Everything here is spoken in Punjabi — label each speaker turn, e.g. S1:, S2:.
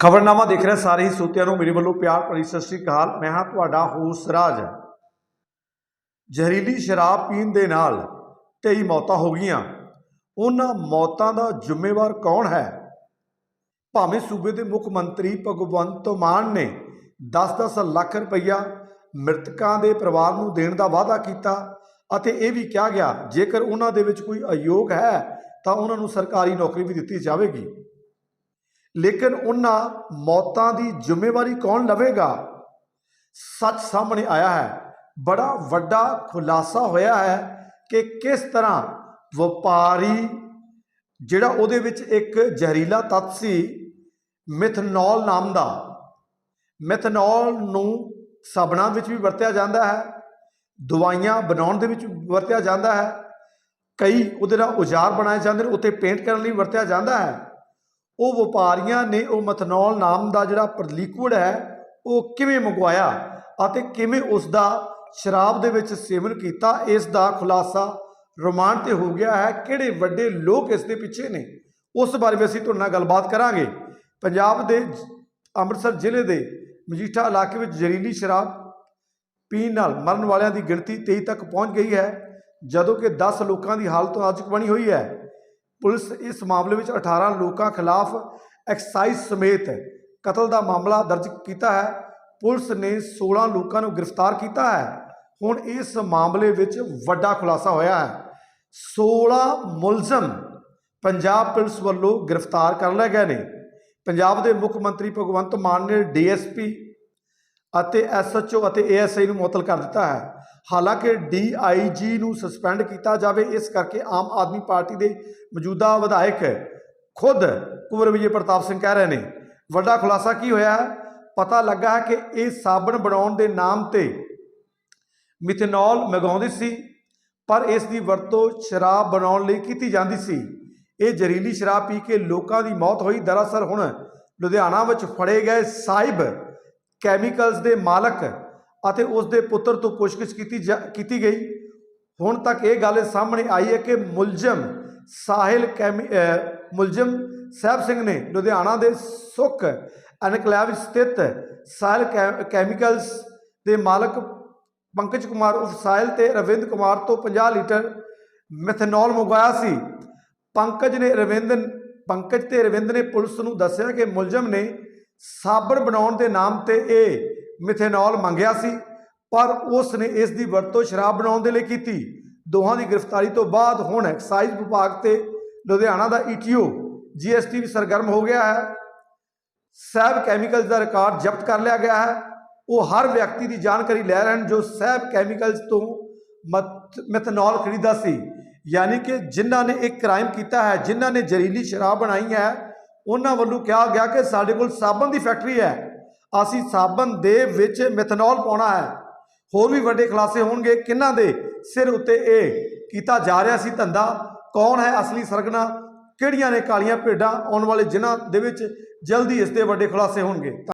S1: ਖਬਰਨਾਮਾ ਦੇਖ ਰਹੇ ਸਾਰੇ ਹੀ ਸੋਤਿਆਂ ਨੂੰ, ਮੇਰੇ ਵੱਲੋਂ ਪਿਆਰ ਭਰੀ ਸਤਿ ਸ੍ਰੀ ਅਕਾਲ। ਮੈਂ ਹਾਂ ਤੁਹਾਡਾ ਹੋਸ ਰਾਜ। ਜ਼ਹਿਰੀਲੀ ਸ਼ਰਾਬ ਪੀਣ ਦੇ ਨਾਲ ਕਈ ਮੌਤਾਂ ਹੋ ਗਈਆਂ। ਉਹਨਾਂ ਮੌਤਾਂ ਦਾ ਜ਼ਿੰਮੇਵਾਰ ਕੌਣ ਹੈ? ਭਾਵੇਂ ਸੂਬੇ ਦੇ ਮੁੱਖ ਮੰਤਰੀ ਭਗਵੰਤ ਮਾਨ ਨੇ 10-10 ਲੱਖ ਰੁਪਈਆ ਮ੍ਰਿਤਕਾਂ ਦੇ ਪਰਿਵਾਰ ਨੂੰ ਦੇਣ ਦਾ ਵਾਅਦਾ ਕੀਤਾ ਅਤੇ ਇਹ ਵੀ ਕਿਹਾ ਗਿਆ, ਜੇਕਰ ਉਹਨਾਂ ਦੇ ਵਿੱਚ ਕੋਈ ਅਯੋਗ ਹੈ, ਤਾਂ ਉਹਨਾਂ ਨੂੰ ਸਰਕਾਰੀ ਨੌਕਰੀ ਵੀ ਦਿੱਤੀ ਜਾਵੇਗੀ। ਲੇਕਿਨ ਉਹਨਾਂ ਮੌਤਾਂ ਦੀ ਜ਼ਿੰਮੇਵਾਰੀ ਕੌਣ ਲਵੇਗਾ? ਸੱਚ ਸਾਹਮਣੇ ਆਇਆ ਹੈ। ਬੜਾ ਵੱਡਾ ਖੁਲਾਸਾ ਹੋਇਆ ਹੈ ਕਿ ਕਿਸ ਤਰ੍ਹਾਂ ਵਪਾਰੀ, ਜਿਹੜਾ ਉਹਦੇ ਵਿੱਚ ਇੱਕ ਜ਼ਹਿਰੀਲਾ ਤੱਤ ਸੀ, ਮਿਥਨੋਲ ਨਾਮ ਦਾ, ਮਿਥਨੋਲ ਨੂੰ ਸਾਬਣਾਂ ਵਿੱਚ ਵੀ ਵਰਤਿਆ ਜਾਂਦਾ ਹੈ, ਦਵਾਈਆਂ ਬਣਾਉਣ ਦੇ ਵਿੱਚ ਵਰਤਿਆ ਜਾਂਦਾ ਹੈ, ਕਈ ਉਹਦੇ ਨਾਲ ਔਜ਼ਾਰ ਬਣਾਏ ਜਾਂਦੇ ਨੇ ਉੱਤੇ ਪੇਂਟ ਕਰਨ ਲਈ ਵਰਤਿਆ ਜਾਂਦਾ ਹੈ। ਉਹ ਵਪਾਰੀਆਂ ਨੇ ਉਹ ਮਥਨੋਲ ਨਾਮ ਦਾ ਜਿਹੜਾ ਲਿਕੁਇਡ ਹੈ, ਉਹ ਕਿਵੇਂ ਮੰਗਵਾਇਆ ਅਤੇ ਕਿਵੇਂ ਉਸ ਦਾ ਸ਼ਰਾਬ ਦੇ ਵਿੱਚ ਸੇਵਨ ਕੀਤਾ, ਇਸ ਦਾ ਖੁਲਾਸਾ ਰੋਮਾਨ ਤੇ ਹੋ ਗਿਆ ਹੈ। ਕਿਹੜੇ ਵੱਡੇ ਲੋਕ ਇਸ ਦੇ ਪਿੱਛੇ ਨੇ? ਉਸ ਬਾਰੇ ਵੀ ਅਸੀਂ ਤੁਹਾਡੇ ਨਾਲ ਗੱਲਬਾਤ ਕਰਾਂਗੇ। ਪੰਜਾਬ ਦੇ ਅੰਮ੍ਰਿਤਸਰ ਜ਼ਿਲ੍ਹੇ ਦੇ ਮਜੀਠਾ ਇਲਾਕੇ ਵਿੱਚ ਜ਼ਹਿਰੀਲੀ ਸ਼ਰਾਬ ਪੀਣ ਨਾਲ ਮਰਨ ਵਾਲਿਆਂ ਦੀ ਗਿਣਤੀ 23 ਤੱਕ ਪਹੁੰਚ ਗਈ ਹੈ, ਜਦੋਂ ਕਿ 10 ਲੋਕਾਂ ਦੀ ਹਾਲਤ ਨਾਜ਼ੁਕ ਬਣੀ ਹੋਈ ਹੈ। ਪੁਲਿਸ ਇਸ ਮਾਮਲੇ ਵਿੱਚ 18 ਲੋਕਾਂ ਖਿਲਾਫ ਐਕਸਾਈਜ਼ ਸਮੇਤ ਕਤਲ ਦਾ ਮਾਮਲਾ ਦਰਜ ਕੀਤਾ ਹੈ। ਪੁਲਿਸ ਨੇ 16 ਲੋਕਾਂ ਨੂੰ ਗ੍ਰਿਫਤਾਰ ਕੀਤਾ ਹੈ। ਹੁਣ ਇਸ ਮਾਮਲੇ ਵਿੱਚ ਵੱਡਾ ਖੁਲਾਸਾ ਹੋਇਆ ਹੈ। 16 ਮੁਲਜ਼ਮ ਪੰਜਾਬ ਪੁਲਿਸ ਵੱਲੋਂ ਗ੍ਰਿਫਤਾਰ ਕਰ ਲਏ ਗਏ ਨੇ। ਪੰਜਾਬ ਦੇ ਮੁੱਖ ਮੰਤਰੀ ਭਗਵੰਤ ਮਾਨ ਨੇ ਡੀਐਸਪੀ ਅਤੇ ਐਸਐਚਓ ਅਤੇ ਏਐਸਆਈ ਨੂੰ ਮੁਅੱਤਲ ਕਰ ਦਿੱਤਾ ਹੈ। ਹਾਲਾਂਕਿ ਡੀਆਈਜੀ ਨੂੰ ਸਸਪੈਂਡ ਕੀਤਾ ਜਾਵੇ, ਇਸ ਕਰਕੇ ਆਮ ਆਦਮੀ ਪਾਰਟੀ ਦੇ ਮੌਜੂਦਾ ਵਿਧਾਇਕ ਖੁਦ ਕੁਵਰ ਵਿਜੇ ਪ੍ਰਤਾਪ ਸਿੰਘ ਕਹਿ ਰਹੇ ਨੇ। ਵੱਡਾ ਖੁਲਾਸਾ ਕੀ ਹੋਇਆ? ਹੈ ਪਤਾ ਲੱਗਾ ਹੈ ਕਿ ਇਹ ਸਾਬਣ ਬਣਾਉਣ ਦੇ ਨਾਮ ਤੇ ਮਿਥੇਨੋਲ ਮੰਗਾਉਂਦੀ ਸੀ, ਪਰ ਇਸ ਦੀ ਵਰਤੋਂ ਸ਼ਰਾਬ ਬਣਾਉਣ ਲਈ ਕੀਤੀ ਜਾਂਦੀ ਸੀ। ਇਹ ਜ਼ਹਿਰੀਲੀ ਸ਼ਰਾਬ ਪੀ ਕੇ ਲੋਕਾਂ ਦੀ ਮੌਤ ਹੋਈ। ਦਰਅਸਲ ਹੁਣ ਲੁਧਿਆਣਾ ਵਿੱਚ ਫੜੇ ਗਏ ਸਾਹਿਬ ਕੈਮੀਕਲਸ ਦੇ ਮਾਲਕ ਅਤੇ ਉਸ ਦੇ ਪੁੱਤਰ ਤੋਂ ਪੁੱਛਗਿੱਛ ਕੀਤੀ ਜਾ- ਕੀਤੀ ਗਈ। ਹੁਣ ਤੱਕ ਇਹ ਗੱਲ ਸਾਹਮਣੇ ਆਈ ਹੈ ਕਿ ਮੁਲਜ਼ਮ ਸਾਹਿਲ ਕੈਮੀ ਮੁਲਜ਼ਮ ਸਾਹਿਬ ਸਿੰਘ ਨੇ ਲੁਧਿਆਣਾ ਦੇ ਸੁੱਖ ਐਨਕਲੇਵ ਸਥਿਤ ਸਾਹਿਲ ਕੈ- ਕੈਮੀਕਲਸ ਦੇ ਮਾਲਕ ਪੰਕਜ ਕੁਮਾਰ ਉਰਫ ਸਾਹਿਲ ਤੇ ਰਵਿੰਦ ਕੁਮਾਰ ਤੋਂ 50 ਲੀਟਰ ਮੈਥਨੋਲ ਮੰਗਵਾਇਆ ਸੀ। ਪੰਕਜ ਨੇ ਰਵਿੰਦ, ਪੰਕਜ ਤੇ ਰਵਿੰਦ ਨੇ ਪੁਲਿਸ ਨੂੰ ਦੱਸਿਆ ਕਿ ਮੁਲਜ਼ਮ ਨੇ ਸਾਬਣ ਬਣਾਉਣ ਦੇ ਨਾਮ ਤੇ ਇਹ ਮਿਥੇਨੋਲ ਮੰਗਿਆ ਸੀ, ਪਰ ਉਸ ਨੇ ਇਸ ਦੀ ਵਰਤੋਂ ਸ਼ਰਾਬ ਬਣਾਉਣ ਦੇ ਲਈ ਕੀਤੀ। ਦੋਹਾਂ ਦੀ ਗ੍ਰਿਫਤਾਰੀ ਤੋਂ ਬਾਅਦ ਹੁਣ ਐਕਸਾਈਜ਼ ਵਿਭਾਗ ਤੇ ਲੁਧਿਆਣਾ ਦਾ ਈਟੀਓ ਜੀਐਸਟੀ ਵੀ ਸਰਗਰਮ ਹੋ ਗਿਆ ਹੈ। ਸਹਿਬ ਕੈਮੀਕਲਸ ਦਾ ਰਿਕਾਰਡ ਜ਼ਬਤ ਕਰ ਲਿਆ ਗਿਆ ਹੈ। ਉਹ ਹਰ ਵਿਅਕਤੀ ਦੀ ਜਾਣਕਾਰੀ ਲੈ ਰਹੇ ਹਨ ਜੋ ਸੈਬ ਕੈਮੀਕਲਸ ਤੋਂ ਮਥ- ਮਿਥਨੋਲ ਖਰੀਦਾ ਸੀ। ਯਾਨੀ ਕਿ ਜਿਨ੍ਹਾਂ ਨੇ ਇੱਕ ਕ੍ਰਾਈਮ ਕੀਤਾ ਹੈ, ਜਿਨ੍ਹਾਂ ਨੇ ਜ਼ਹਿਰੀਲੀ ਸ਼ਰਾਬ ਬਣਾਈ ਹੈ, ਉਹਨਾਂ ਵੱਲੋਂ ਕਿਹਾ ਗਿਆ ਕਿ ਸਾਡੇ ਕੋਲ ਸਾਬਣ ਦੀ ਫੈਕਟਰੀ ਹੈ। ਅਸੀਂ ਸਾਬਣ ਦੇ ਵਿੱਚ ਮੈਥਨੋਲ ਪਾਉਣਾ ਹੈ। ਹੋਰ ਵੀ ਵੱਡੇ ਖੁਲਾਸੇ ਹੋਣਗੇ। ਕਿਹਨਾਂ ਦੇ? ਸਿਰ ਉੱਤੇ ਇਹ ਕੀਤਾ ਜਾ ਰਿਹਾ ਸੀ ਧੰਦਾ। ਕੌਣ ਹੈ ਅਸਲੀ ਸਰਗਨਾ ਕਿਹੜੀਆਂ ਨੇ ਕਾਲੀਆਂ ਭੇਡਾਂ ਆਉਣ ਵਾਲੇ ਜਿਨ੍ਹਾਂ ਦੇ ਵਿੱਚ ਜਲਦੀ ਇਸ ਦੇ ਵੱਡੇ ਖੁਲਾਸੇ ਹੋਣਗੇ।